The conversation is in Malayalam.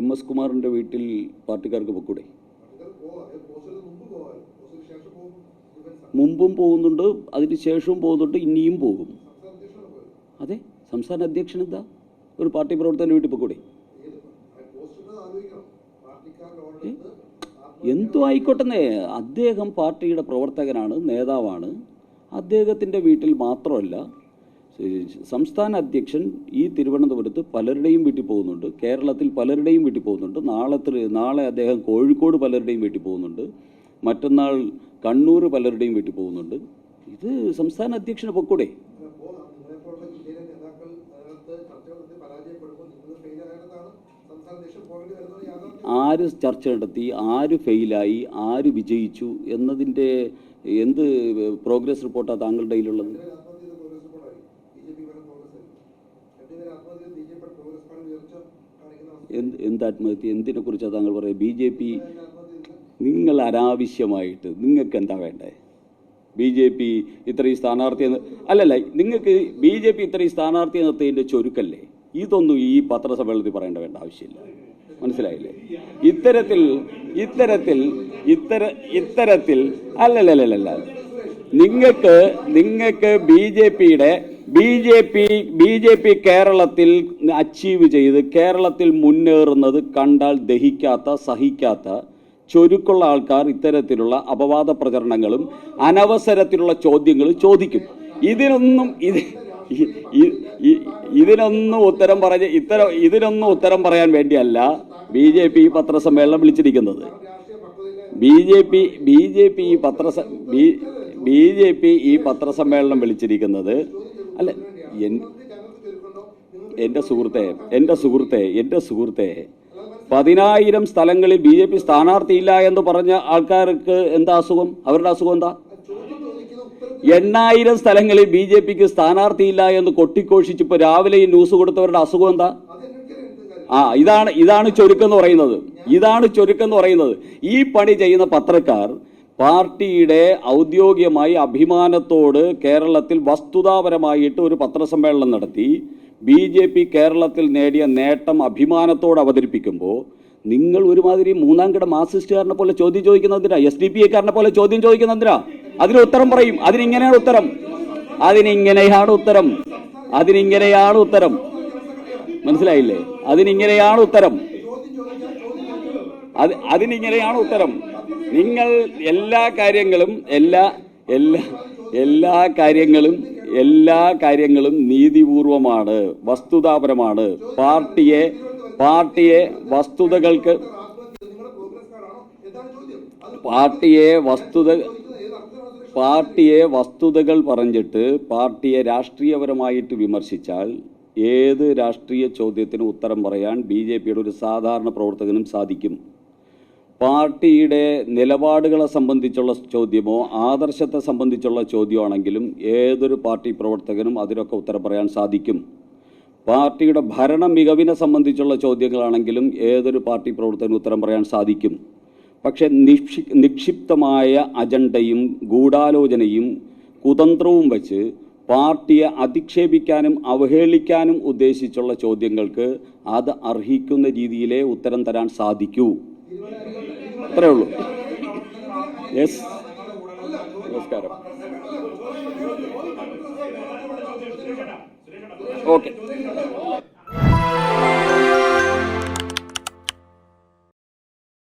എം എസ് കുമാറിന്റെ വീട്ടിൽ പാർട്ടിക്കാർക്ക് പൊക്കൂടെ? മുമ്പും പോകുന്നുണ്ട് അതിന് ശേഷവും പോകുന്നുണ്ട് ഇനിയും പോകും. അതെ സംസ്ഥാന അധ്യക്ഷൻ എന്താ? ഒരു പാർട്ടി പ്രവർത്തകന്റെ വീട്ടിൽ പൊക്കൂടെ? എന്തു ആയിക്കോട്ടെന്നേ. അദ്ദേഹം പാർട്ടിയുടെ പ്രവർത്തകനാണ് നേതാവാണ്. അദ്ദേഹത്തിന്റെ വീട്ടിൽ മാത്രമല്ല സംസ്ഥാന അധ്യക്ഷൻ ഈ തിരുവനന്തപുരത്ത് പലരുടെയും വീട്ടിൽ പോകുന്നുണ്ട്. കേരളത്തിൽ പലരുടെയും വീട്ടിൽ പോകുന്നുണ്ട്. നാളെ നാളെ അദ്ദേഹം കോഴിക്കോട് പലരുടെയും വീട്ടിൽ പോകുന്നുണ്ട്. മറ്റന്നാൾ കണ്ണൂർ പലരുടെയും വീട്ടിൽ പോകുന്നുണ്ട്. ഇത് സംസ്ഥാന അധ്യക്ഷന് പൊക്കൂടെ? ആര് ചർച്ച നടത്തി ആര് ഫെയിലായി ആര് വിജയിച്ചു എന്നതിന്റെ എന്ത് പ്രോഗ്രസ് റിപ്പോർട്ടാണ് താങ്കളുടെ കയ്യിലുള്ളത്? എന്ത് എന്ത് ആത്മഹത്യ എന്തിനെ കുറിച്ചാണ് താങ്കൾ പറയുക? ബി ജെ പി നിങ്ങൾ അനാവശ്യമായിട്ട് നിങ്ങൾക്ക് എന്താ വേണ്ടേ? ബി ജെ പി ഇത്രയും സ്ഥാനാർത്ഥി അല്ലല്ല നിങ്ങൾക്ക് ബി ജെ പി ഇത്രയും സ്ഥാനാർത്ഥി നിർത്തിയതിന്റെ ചൊരുക്കല്ലേ? ഇതൊന്നും ഈ പത്രസമ്മേളനത്തിൽ പറയേണ്ട വേണ്ട ആവശ്യമില്ല. മനസ്സിലായില്ലേ? ഇത്തരത്തിൽ ഇത്തരത്തിൽ ഇത്തര ഇത്തരത്തിൽ അല്ലല്ലല്ലല്ല. നിങ്ങൾക്ക് നിങ്ങൾക്ക് ബി ജെ പിയുടെ B J P B J P കേരളത്തിൽ അച്ചീവ് ചെയ്ത് കേരളത്തിൽ മുന്നേറുന്നത് കണ്ടാൽ ദഹിക്കാത്ത സഹിക്കാത്ത ചൊരുക്കുള്ള ആൾക്കാർ ഇത്തരത്തിലുള്ള അപവാദ പ്രചരണങ്ങളും അനവസരത്തിലുള്ള ചോദ്യങ്ങളും ചോദിക്കും. ഇതിനൊന്നും ഇത് ഇതിനൊന്നും ഉത്തരം പറഞ്ഞ് ഇത്തരം ഇതിനൊന്നും ഉത്തരം പറയാൻ വേണ്ടിയല്ല ബി ജെ പി പത്രസമ്മേളനം വിളിച്ചിരിക്കുന്നത്. B J P B J P ഈ പത്രസ ബി ബി ജെ പി ഈ പത്രസമ്മേളനം വിളിച്ചിരിക്കുന്നത് അല്ല എൻ- എന്റെ സുഹൃത്തെ എന്റെ സുഹൃത്തെ എന്റെ സുഹൃത്തെ. പതിനായിരം സ്ഥലങ്ങളിൽ ബി ജെ പി സ്ഥാനാർത്ഥിയില്ല എന്ന് പറഞ്ഞ ആൾക്കാർക്ക് എന്താ അസുഖം? അവരുടെ അസുഖം എന്താ? എണ്ണായിരം സ്ഥലങ്ങളിൽ ബി ജെ പിക്ക് സ്ഥാനാർത്ഥിയില്ല എന്ന് കൊട്ടിക്കോഷിച്ച് ഇപ്പൊ രാവിലെ ഈ ന്യൂസ് കൊടുത്തവരുടെ അസുഖം എന്താ? ആ ഇതാണ് ഇതാണ് ചുരുക്കെന്ന് പറയുന്നത്. ഇതാണ് ചുരുക്കെന്ന് പറയുന്നത്. ഈ പണി ചെയ്യുന്ന പത്രക്കാർ പാർട്ടിയുടെ ഔദ്യോഗികമായി അഭിമാനത്തോട് കേരളത്തിൽ വസ്തുതാപരമായിട്ട് ഒരു പത്രസമ്മേളനം നടത്തി. ബി ജെ പി കേരളത്തിൽ നേടിയ നേട്ടം അഭിമാനത്തോട് അവതരിപ്പിക്കുമ്പോൾ നിങ്ങൾ ഒരുമാതിരി മൂന്നാം കിട മാർസിസ്റ്റുകാരനെ പോലെ ചോദ്യം ചോദിക്കുന്നതിനാ എസ് ഡി പി എക്കാരനെ പോലെ ചോദ്യം ചോദിക്കുന്നതിനാ അതിന് ഉത്തരം പറയും. അതിനിങ്ങനെയാണ് ഉത്തരം. അതിനിങ്ങനെയാണ് ഉത്തരം. അതിനിങ്ങനെയാണ് ഉത്തരം. മനസ്സിലായില്ലേ? അതിനിങ്ങനെയാണ് ഉത്തരം. അത് അതിനിങ്ങനെയാണ് ഉത്തരം. നിങ്ങൾ എല്ലാ കാര്യങ്ങളും എല്ലാ എല്ലാ എല്ലാ കാര്യങ്ങളും എല്ലാ കാര്യങ്ങളും നീതിപൂർവമാണ് വസ്തുതാപരമാണ്. പാർട്ടിയെ പാർട്ടിയെ വസ്തുതകൾക്ക് പാർട്ടിയെ വസ്തുത പാർട്ടിയെ വസ്തുതകൾ പറഞ്ഞിട്ട് പാർട്ടിയെ രാഷ്ട്രീയപരമായിട്ട് വിമർശിച്ചാൽ ഏത് രാഷ്ട്രീയ ചോദ്യത്തിനും ഉത്തരം പറയാൻ ബി ജെ പിയുടെ ഒരു സാധാരണ പ്രവർത്തകനും സാധിക്കും. പാർട്ടിയുടെ നിലപാടുകളെ സംബന്ധിച്ചുള്ള ചോദ്യമോ ആദർശത്തെ സംബന്ധിച്ചുള്ള ചോദ്യമാണെങ്കിലും ഏതൊരു പാർട്ടി പ്രവർത്തകനും അതിനൊക്കെ ഉത്തരം പറയാൻ സാധിക്കും. പാർട്ടിയുടെ ഭരണ മികവിനെ സംബന്ധിച്ചുള്ള ചോദ്യങ്ങളാണെങ്കിലും ഏതൊരു പാർട്ടി പ്രവർത്തകനും ഉത്തരം പറയാൻ സാധിക്കും. പക്ഷേ നിക്ഷി നിക്ഷിപ്തമായ അജണ്ടയും ഗൂഢാലോചനയും കുതന്ത്രവും വച്ച് പാർട്ടിയെ അധിക്ഷേപിക്കാനും അവഹേളിക്കാനും ഉദ്ദേശിച്ചുള്ള ചോദ്യങ്ങൾക്ക് അത് അർഹിക്കുന്ന രീതിയിലേ ഉത്തരം തരാൻ സാധിക്കൂ. അത്രേ ഉള്ളൂ. യെസ് നമസ്കാരം. ഓക്കെ